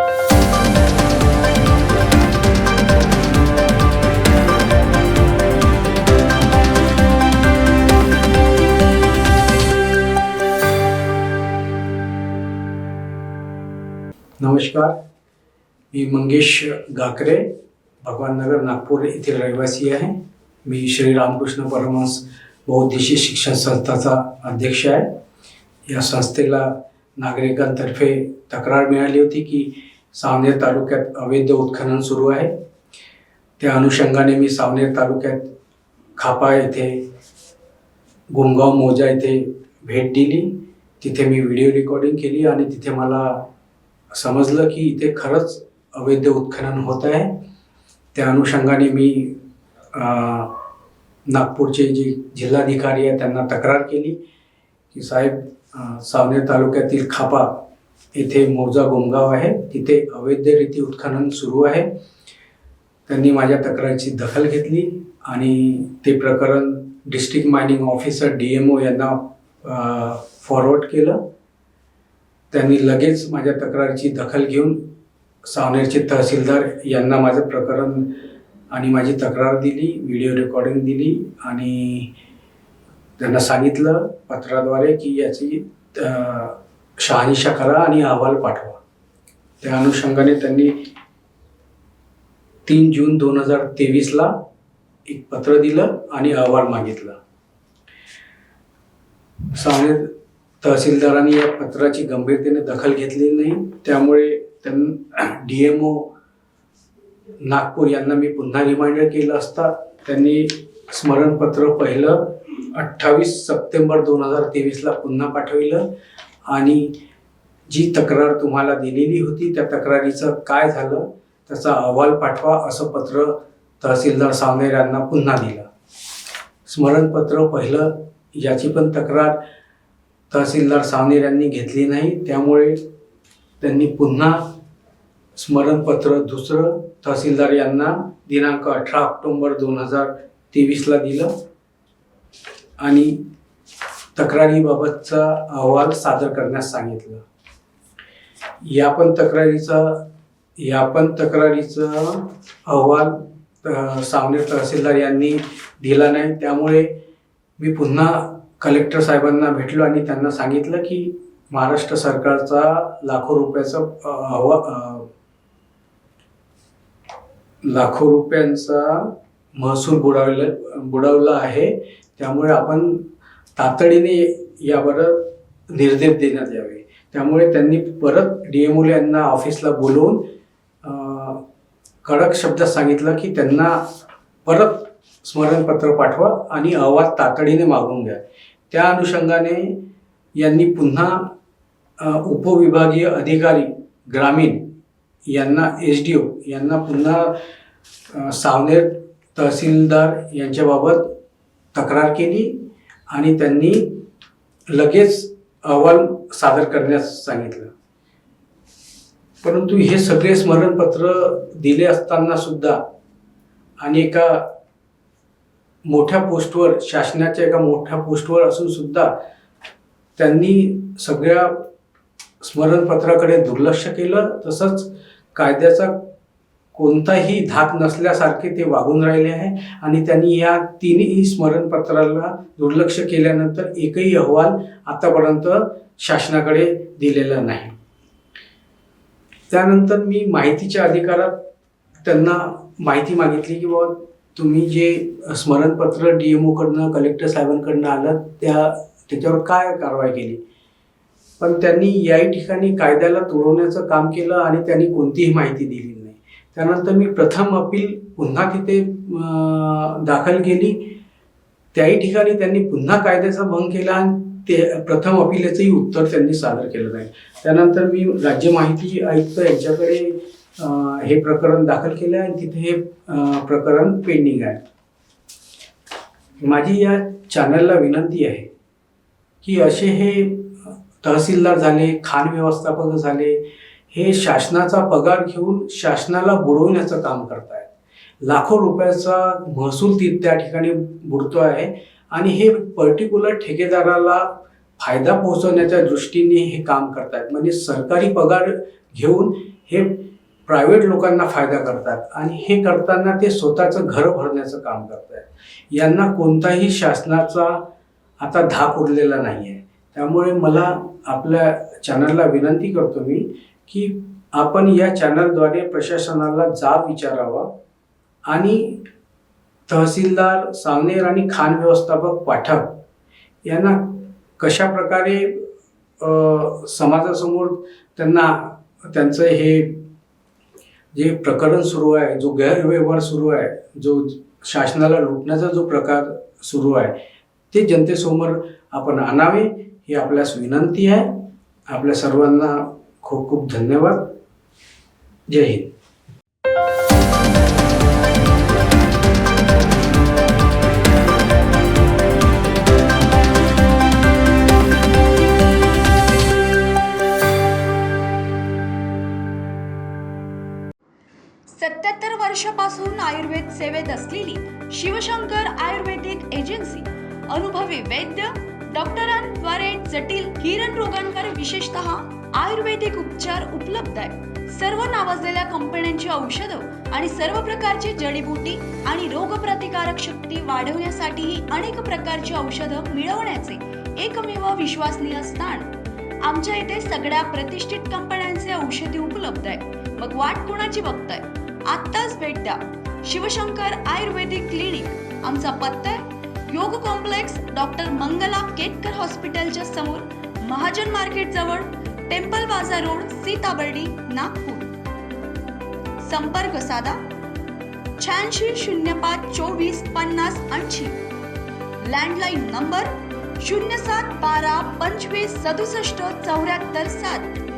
नमस्कार मी मंगेश गाकरे भगवाननगर नागपूर येथील रहिवासी आहे. मी श्री रामकृष्ण परमहंस बौद्धिशी शिक्षण संस्थाचा अध्यक्ष आहे. या संस्थेला नागरिकांतर्फे तक्रार मिळाली होती की सावनेर तालुक्यात अवैध उत्खनन सुरू आहे. त्या अनुषंगाने मी सावनेर तालुक्यात खापा येथे गुमगाव मोजा येथे भेट दिली. तिथे मी व्हिडिओ रेकॉर्डिंग केली आणि तिथे मला समजलं की इथे खरंच अवैध उत्खनन होत आहे. त्या अनुषंगाने मी नागपूरचे जे जिल्हाधिकारी आहे त्यांना तक्रार केली की साहेब सावनेर तालुक्यातील खापा येथे मोजा गोमगाव आहे. तिथे अवैधरीती उत्खनन सुरू आहे. त्यांनी माझ्या तक्रारीची दखल घेतली आणि ते प्रकरण district mining officer D M O यांना फॉरवर्ड केलं. त्यांनी लगेच माझ्या तक्रारीची दखल घेऊन सावनेरचे तहसीलदार यांना माझं प्रकरण आणि माझी तक्रार दिली व्हिडिओ रेकॉर्डिंग दिली आणि त्यांना सांगितलं पत्राद्वारे की याची शहानिशा करा आणि अहवाल पाठवा. त्या अनुषंगाने त्यांनी तीन जून दोन हजार तेवीसला एक पत्र दिलं आणि अहवाल मागितला. सावनेर तहसीलदारांनी या पत्राची गंभीरतेने दखल घेतली नाही. त्यामुळे त्यां डी एम ओ नागपूर यांना मी पुन्हा रिमाइंडर केलं असता त्यांनी स्मरणपत्र पहिलं अठ्ठावीस सप्टेंबर दोन हजार तेवीसला पुन्हा पाठविलं. आणि जी तक्रार तुम्हाला दिलेली होती त्या तक्रारीचं काय झालं त्याचा अहवाल पाठवा असं पत्र तहसीलदार सावनेर यांना पुन्हा दिलं. स्मरणपत्र पहिलं याची पण तक्रार तहसीलदार सावनेर यांनी घेतली नाही त्यामुळे त्यांनी पुन्हा स्मरणपत्र दुसरं तहसीलदार यांना दिनांक अठरा ऑक्टोंबर दोन हजार तेवीसला दिलं. आणि तक्रारीबाबतचा अहवाल सादर करण्यास सांगितलं. या पण तक्रारीचा या पण तक्रारीचा अहवाल सावनेर तहसीलदार यांनी दिला नाही. त्यामुळे मी पुन्हा कलेक्टर साहेबांना भेटलो आणि त्यांना सांगितलं की महाराष्ट्र सरकारचा लाखो रुपयाचा अहवा लाखो रुपयांचा महसूल बुडवला बुडवला आहे. त्यामुळे आपण तातडीने यावर निर्देश देण्यात यावे. त्यामुळे त्यांनी परत डी एम यांना ऑफिसला बोलवून कडक शब्दात सांगितलं की त्यांना परत स्मरणपत्र पाठवा आणि अहवाल तातडीने मागून घ्या. त्या अनुषंगाने यांनी पुन्हा उपविभागीय अधिकारी ग्रामीण यांना एस डी ओ यांना पुन्हा सावनेर तहसीलदार यांच्याबाबत तक्रार केली. आणि त्यांनी लगेच अहवाल सादर करण्यास सांगितलं. परंतु हे सगळे स्मरणपत्र दिले असताना सुद्धा आणि एका मोठ्या पोस्टवर शासनाच्या एका मोठ्या पोस्टवर असून सुद्धा त्यांनी सगळ्या स्मरणपत्राकडे दुर्लक्ष केलं. तसंच कायद्याचा कोणताही धाक नसल्यासारखे ते वागून राहिले आहे. आणि त्यांनी या तिन्ही स्मरणपत्राला दुर्लक्ष केल्यानंतर एकही अहवाल आतापर्यंत शासनाकडे दिलेला नाही. त्यानंतर मी माहितीच्या अधिकारात त्यांना माहिती मागितली की बाबा तुम्ही जे स्मरणपत्र डी एम ओकडनं कलेक्टर साहेबांकडनं आलं त्या त्याच्यावर काय कारवाई केली? पण त्यांनी याही ठिकाणी कायद्याला तोडवण्याचं काम केलं आणि त्यांनी कोणतीही माहिती दिली नाही. त्यानंतर मी प्रथम अपील पुन्हा तिथे दाखल केली. त्याही ठिकाणी त्यांनी पुन्हा कायद्याचा भंग केला आणि ते प्रथम अपिलेचंही उत्तर त्यांनी सादर केलं नाही. त्यानंतर मी राज्य माहिती आयुक्त यांच्याकडे हे प्रकरण दाखल केलं आहे आणि तिथे हे प्रकरण पेंडिंग आहे. माझी या चॅनलला विनंती आहे की असे हे तहसीलदार झाले खान व्यवस्थापक झाले हे शासनाचा पगार घेऊन शासनाला बुडवण्याचं काम करतायत. लाखो रुपयाचा महसूल ती त्या ठिकाणी बुडतो आहे. आणि हे पर्टिक्युलर ठेकेदाराला फायदा पोहोचवण्याच्या दृष्टीने हे काम करतायत. म्हणजे सरकारी पगार घेऊन हे प्रायव्हेट लोकांना फायदा करतात. आणि हे करताना ते स्वतःचं घर भरण्याचं काम करतात यांना कोणताही शासनाचा आता धाक उरलेला नाही आहे त्यामुळे मला आपल्या चॅनलला विनंती करतो मी की आपण या चॅनलद्वारे प्रशासनाला जाब विचारावा आणि तहसीलदार सावनेर आणि खान व्यवस्थापक पाठक यांना कशा प्रकारे समाजासमोर त्यांना त्यांचं हे जे प्रकरण सुरू आहे जो गैरव्यवहार सुरू आहे जो शासनाला लुटण्याचा जो प्रकार सुरू आहे ते जनतेसमोर आपण आणावे ही आपल्यास विनंती आहे. आपल्या सर्वांना खूप खूप धन्यवाद. जय हिंद. सत्याहत्तर वर्षापासून आयुर्वेद सेवेत असलेली शिवशंकर आयुर्वेदिक एजन्सी अनुभवी वैद्य डॉक्टरांद्वारे जटिल किरण रोगांवर विशेषतः आयुर्वेदिक उपचार उपलब्ध आहे सर्व नावाजलेल्या कंपन्यांची औषधं आणि सर्व प्रकारची जडीबुटी आणि रोगप्रतिकारक शक्ती वाढवण्यासाठीही अनेक प्रकारची औषधं मिळवण्याचे एकमेव विश्वसनीय स्थान. आमच्या इथे सगळ्या प्रतिष्ठित कंपन्यांचे औषधी उपलब्ध आहे मग वाट कोणाची बघताय? आत्ताच भेट द्या. शिवशंकर आयुर्वेदिक क्लिनिक. आमचा पत्ता आहे. योग कॉम्प्लेक्स डॉक्टर मंगला केतकर हॉस्पिटलच्या समोर महाजन मार्केट जवळ temple bazaar road Sitabardi Nagpur. संपर्क साधा. शहाऐंशी शून्य पाच चोवीस पन्नास ऐंशी. लँडलाईन नंबर शून्य सात बारा पंचवीस सदुसष्ट चौऱ्याहत्तर सात.